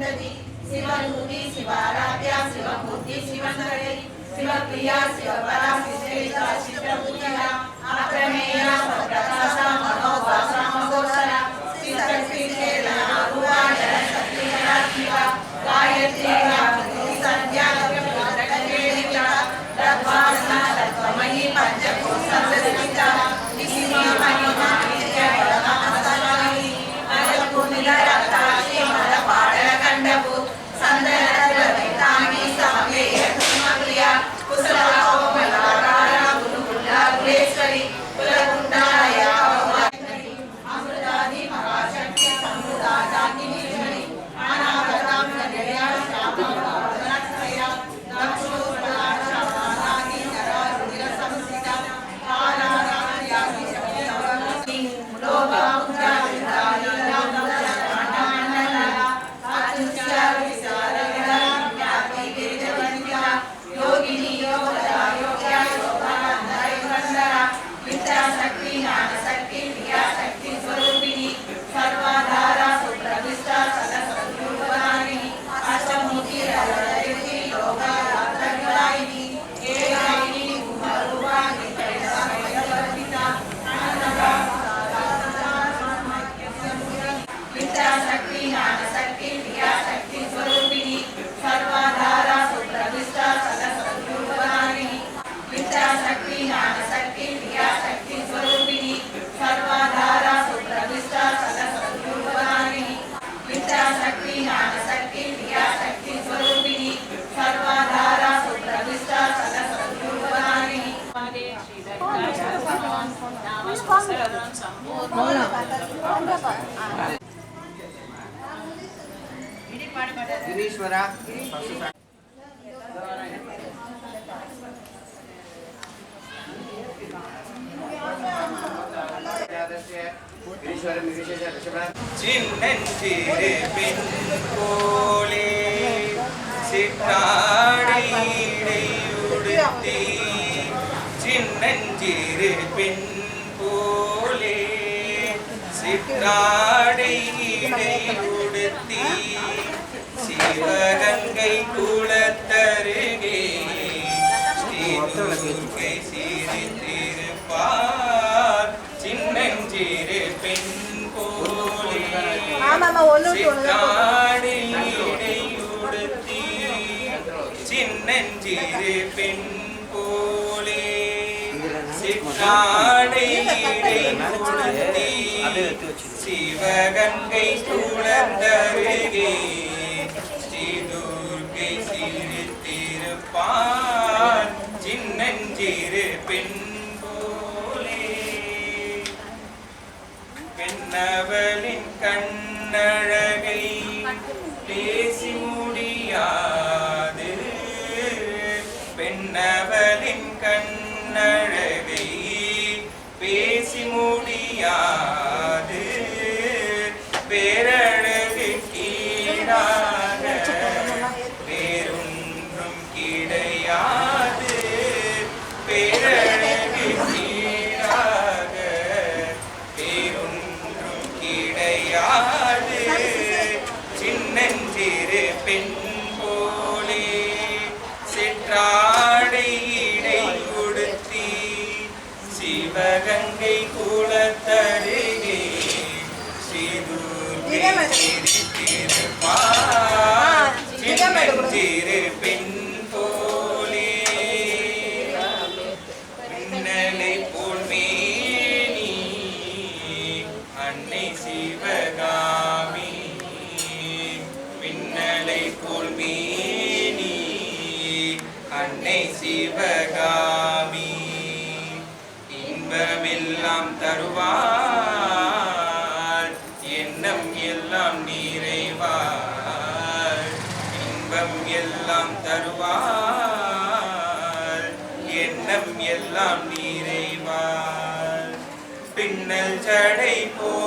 पुण्डरी शिवनूति शिवाराध्या शिवमूर्ति शिवनगरी शिवप्रिया शिवपरा शिवेशा शिवपूजिया अप्रमेया గిరీశ్వరా சின்னஞ்சிறு பெண் போலே சிட்டாடி சின்னஞ்சிறு பெண் சிற்றாடையுடுத்தி சிவகங்கை குளத்தருகே ஸ்ரீதுர்கை சிரித்திருப்பார் சின்னஞ்சிறு பெண் போலே சிற்றாடையுடுத்தி சின்னஞ்சிறு பெண் போலே சிற்றாடையுடுத்தி சிவகங்கை குளத்தருகே ஸ்ரீதுர்கை சிரித்திருப்பான் சின்னஞ்சிறு பெண் போலே பெண்ணவளின் கண்ணழகை பேசி சிவகங்கை குளத்தருகே சிறு பெண் போலே மின்னலை போல் மேனி அன்னை சிவகாமி. மின்னலை போல் மேனி அன்னை சிவகாமி. இன்பமெல்லாம் தருவார். எண்ணம் எல்லாம் நிறைவார். இன்பம் எல்லாம் தருவார். எண்ணம் எல்லாம் நிறைவார். பின்னல் ஜடை போ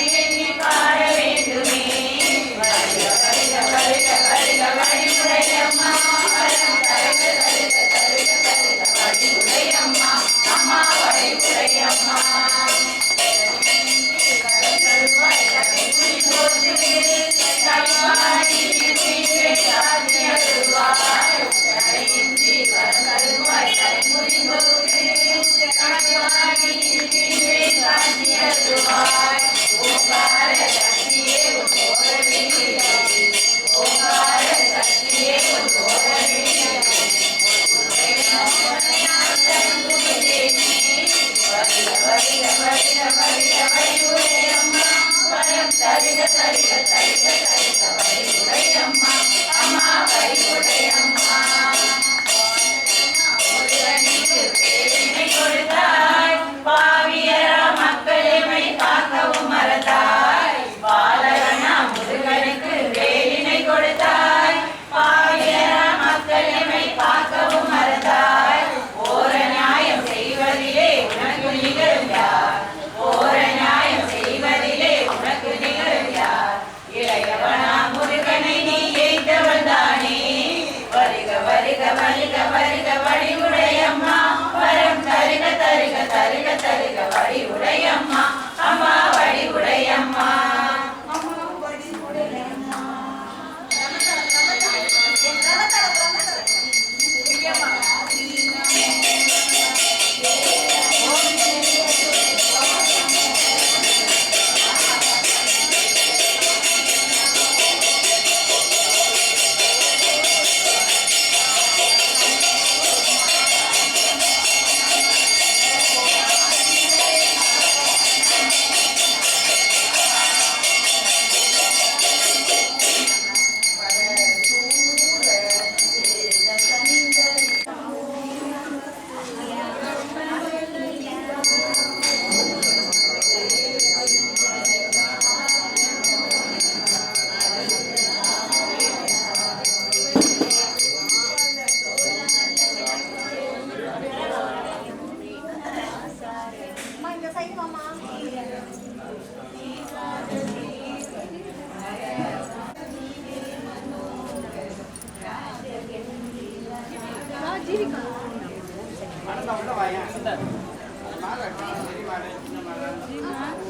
பகலும் உன்னை மனசா உள்ள வாயா. மாலை, சரி மாலை, சின்ன மாலை.